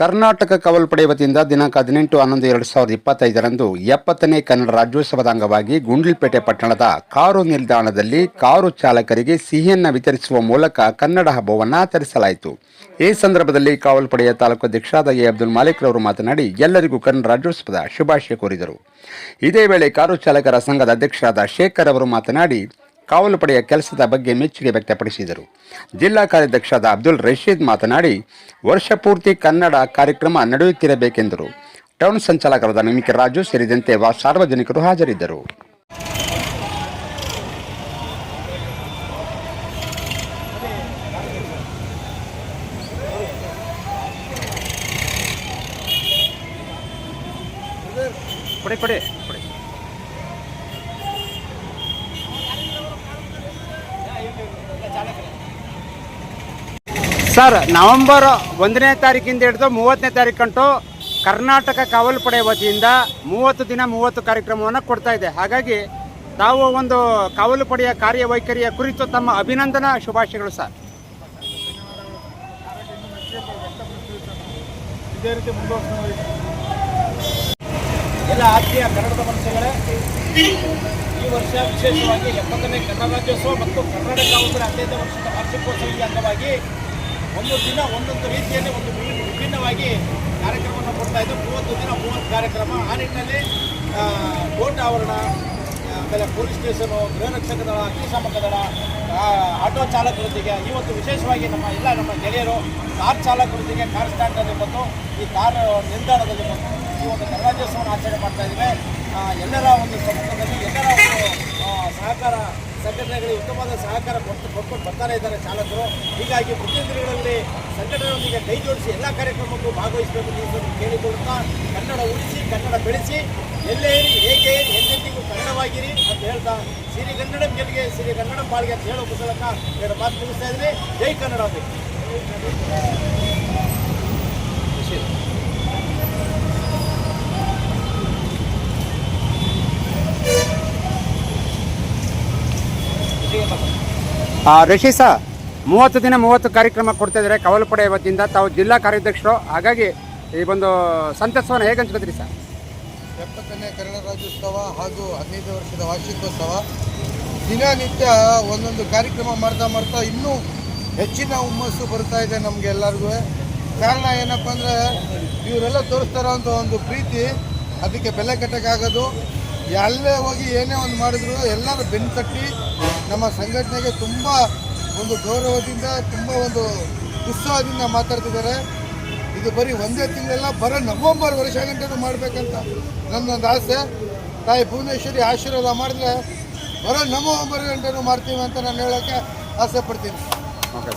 ಕರ್ನಾಟಕ ಕವಲ್ಪಡೆ ವತಿಯಿಂದ ದಿನಾಂಕ ಹದಿನೆಂಟು ಹನ್ನೊಂದು ಎರಡು ಸಾವಿರದ ಇಪ್ಪತ್ತೈದರಂದು ಎಪ್ಪತ್ತನೇ ಕನ್ನಡ ರಾಜ್ಯೋತ್ಸವದ ಅಂಗವಾಗಿ ಗುಂಡ್ಲುಪೇಟೆ ಪಟ್ಟಣದ ಕಾರು ನಿಲ್ದಾಣದಲ್ಲಿ ಕಾರು ಚಾಲಕರಿಗೆ ಸಿಹಿಯನ್ನು ವಿತರಿಸುವ ಮೂಲಕ ಕನ್ನಡ ಹಬ್ಬವನ್ನು ಆಚರಿಸಲಾಯಿತು. ಈ ಸಂದರ್ಭದಲ್ಲಿ ಕಾವಲ್ಪಡೆಯ ತಾಲೂಕು ಅಧ್ಯಕ್ಷರಾದ ಎ. ಅಬ್ದುಲ್ ಮಾಲಿಕ್ ರವರು ಮಾತನಾಡಿ, ಎಲ್ಲರಿಗೂ ಕನ್ನಡ ರಾಜ್ಯೋತ್ಸವದ ಶುಭಾಶಯ ಕೋರಿದರು. ಇದೇ ವೇಳೆ ಕಾರು ಚಾಲಕರ ಸಂಘದ ಅಧ್ಯಕ್ಷರಾದ ಶೇಖರ್ ಅವರು ಮಾತನಾಡಿ ಕಾವಲು ಪಡೆಯ ಕೆಲಸದ ಬಗ್ಗೆ ಮೆಚ್ಚುಗೆ ವ್ಯಕ್ತಪಡಿಸಿದರು. ಜಿಲ್ಲಾ ಕಾರ್ಯಾಧ್ಯಕ್ಷರಾದ ಅಬ್ದುಲ್ ರಶೀದ್ ಮಾತನಾಡಿ, ವರ್ಷ ಪೂರ್ತಿ ಕನ್ನಡ ಕಾರ್ಯಕ್ರಮ ನಡೆಯುತ್ತಿರಬೇಕೆಂದರು. ಟೌನ್ ಸಂಚಾಲಕರಾದ ನಿಮಿಕೆ ರಾಜು ಸೇರಿದಂತೆ ಸಾರ್ವಜನಿಕರು ಹಾಜರಿದ್ದರು. ಪಡೆ ಪಡೆ ಕೊಡಿ. ಸರ್, ನವೆಂಬರ್ ಒಂದನೇ ತಾರೀಕಿಂದ ಹಿಡಿದು ಮೂವತ್ತನೇ ತಾರೀಕಂಟು ಕರ್ನಾಟಕ ಕಾವಲು ಪಡೆ ವತಿಯಿಂದ ಮೂವತ್ತು ದಿನ ಮೂವತ್ತು ಕಾರ್ಯಕ್ರಮವನ್ನು ಕೊಡ್ತಾ ಇದೆ. ಹಾಗಾಗಿ ತಾವು ಒಂದು ಕಾವಲು ಪಡೆಯ ಕಾರ್ಯವೈಖರಿಯ ಕುರಿತು ತಮ್ಮ ಅಭಿನಂದನಾ, ಶುಭಾಶಯಗಳು ಸರ್. ಇದೇ ರೀತಿ ಎಲ್ಲ ಆತ್ಮೀಯ ಕನ್ನಡದ ಮನಸ್ಸುಗಳೇ, ಈ ವರ್ಷ ವಿಶೇಷವಾಗಿ ಎಪ್ಪತ್ತನೇ ಕನ್ನಡ ರಾಜ್ಯೋತ್ಸವ ಮತ್ತು ಕರ್ನಾಟಕ ಕಾವಲ್ಪಡೆ ಹದಿನೈದನೇ ವರ್ಷದ ವಾರ್ಷಿಕೋತ್ಸವದ ಅಂಗವಾಗಿ ಒಂದು ದಿನ ಒಂದೊಂದು ರೀತಿಯಲ್ಲಿ ಒಂದು ವಿಭಿನ್ನ- ವಿಭಿನ್ನವಾಗಿ ಕಾರ್ಯಕ್ರಮವನ್ನು ಕೊಡ್ತಾ ಇದ್ದು ಮೂವತ್ತು ದಿನ ಮೂವತ್ತು ಕಾರ್ಯಕ್ರಮ. ಆ ನಿಟ್ಟಿನಲ್ಲಿ ಕೋರ್ಟ್ ಆವರಣ, ಆಮೇಲೆ ಪೊಲೀಸ್ ಸ್ಟೇಷನು, ಗೃಹ ರಕ್ಷಕ ದಳ ಅಗ್ನಿಶಾಮಕ ದಳ ಆಟೋ ಚಾಲಕರೊಂದಿಗೆ ಇವತ್ತು ವಿಶೇಷವಾಗಿ ನಮ್ಮ ಎಲ್ಲ ನಮ್ಮ ಗೆಳೆಯರು ಕಾರ್ ಚಾಲಕರೊಂದಿಗೆ, ಕಾರ್ ಸ್ಟ್ಯಾಂಡಲ್ಲಿ ಮತ್ತು ಈ ಕಾರ್ ನಿಲ್ದಾಣದಲ್ಲಿ ಮತ್ತು ಈ ಒಂದು ಗಣರಾಜ್ಯೋತ್ಸವವನ್ನು ಆಚರಣೆ ಮಾಡ್ತಾ ಇದ್ದೇವೆ. ಎಲ್ಲರ ಒಂದು ಸಮಯದಲ್ಲಿ ಎಲ್ಲರ ಒಂದು ಸಹಕಾರ ಸಂಘಟನೆಗಳಿಗೆ ಉತ್ತಮವಾದ ಸಹಕಾರ ಕೊಟ್ಟು ಕೊಟ್ಕೊಂಡು ಬರ್ತಾನೆ ಇದ್ದಾರೆ ಚಾಲಕರು. ಹೀಗಾಗಿ ದಿನಗಳಲ್ಲಿ ಸಂಘಟನೆಯೊಂದಿಗೆ ಕೈ ಜೋಡಿಸಿ ಎಲ್ಲ ಕಾರ್ಯಕ್ರಮಕ್ಕೂ ಭಾಗವಹಿಸಬೇಕು ಕೇಳಿಕೊಳ್ಳುತ್ತಾ ಕನ್ನಡ ಉಳಿಸಿ, ಕನ್ನಡ ಬೆಳೆಸಿ, ಎಲ್ಲೇ ಇರಿ, ಹೇಗೆ ಇರಿ ಎಂದೆಂದಿಗೂ ಕನ್ನಡವಾಗಿರಿ ಅಂತ ಹೇಳ್ತಾ ಸಿರಿ ಸಿರಿಗನ್ನಡಂ ಗೆಲ್ಗೆ ಕನ್ನಡ ಬಾಳ್ಗೆ ಅಂತ ಹೇಳೋ ಮೂಲಕ ಎರಡು ಮಾತು ಮುಗಿಸ್ತಾ ಇದ್ದೀನಿ. ಜೈ ಕನ್ನಡ ರಿಷಿ ಸರ್ ಮೂವತ್ತು ದಿನ ಮೂವತ್ತು ಕಾರ್ಯಕ್ರಮ ಕೊಡ್ತಾ ಇದ್ದಾರೆ. ಕವಲು ಪಡೆ ವತಿಯಿಂದ ತಾವು ಜಿಲ್ಲಾ ಕಾರ್ಯಾಧ್ಯಕ್ಷರು. ಹಾಗಾಗಿ ಈ ಒಂದು ಸಂತಸವನ್ನು ಹೇಗೆ ಹಂಚ್ಕೊತೀರಿ ಸರ್? ಎಪ್ಪತ್ತನೇ ಕನ್ನಡ ರಾಜ್ಯೋತ್ಸವ ಹಾಗೂ ಹದಿನೈದು ವರ್ಷದ ವಾರ್ಷಿಕೋತ್ಸವ. ದಿನನಿತ್ಯ ಒಂದೊಂದು ಕಾರ್ಯಕ್ರಮ ಮಾಡ್ತಾ ಮಾಡ್ತಾ ಇನ್ನೂ ಹೆಚ್ಚಿನ ಹುಮ್ಮಸ್ಸು ಬರ್ತಾ ಇದೆ ನಮಗೆ ಎಲ್ಲರಿಗೂ. ಕಾರಣ ಏನಪ್ಪ ಅಂದರೆ ಇವರೆಲ್ಲ ಅಂತ ಒಂದು ಪ್ರೀತಿ. ಅದಕ್ಕೆ ಬೆಲೆ ಕಟ್ಟಕ್ಕಾಗೋದು. ಎಲ್ಲೇ ಹೋಗಿ ಏನೇ ಒಂದು ಮಾಡಿದ್ರು ಎಲ್ಲರೂ ಬೆನ್ನು ತಟ್ಟಿ ನಮ್ಮ ಸಂಘಟನೆಗೆ ತುಂಬ ಒಂದು ಗೌರವದಿಂದ, ತುಂಬ ಒಂದು ಉತ್ಸಾಹದಿಂದ ಮಾತಾಡ್ತಿದ್ದಾರೆ. ಇದು ಬರೀ ಒಂದೇ ತಿಂಗಳಲ್ಲ, ಬರೋ ನವಂಬರ್ ವರ್ಷ ಗಂಟೆನೂ ಮಾಡಬೇಕಂತ ನನ್ನೊಂದು ಆಸೆ. ತಾಯಿ ಭುವನೇಶ್ವರಿ ಆಶೀರ್ವಾದ ಮಾಡಿದ್ರೆ ಬರೋ ನವಂಬರ್ ಗಂಟೆನೂ ಮಾಡ್ತೀವಿ ಅಂತ ನಾನು ಹೇಳೋಕ್ಕೆ ಆಸೆ ಪಡ್ತೀನಿ. ಓಕೆ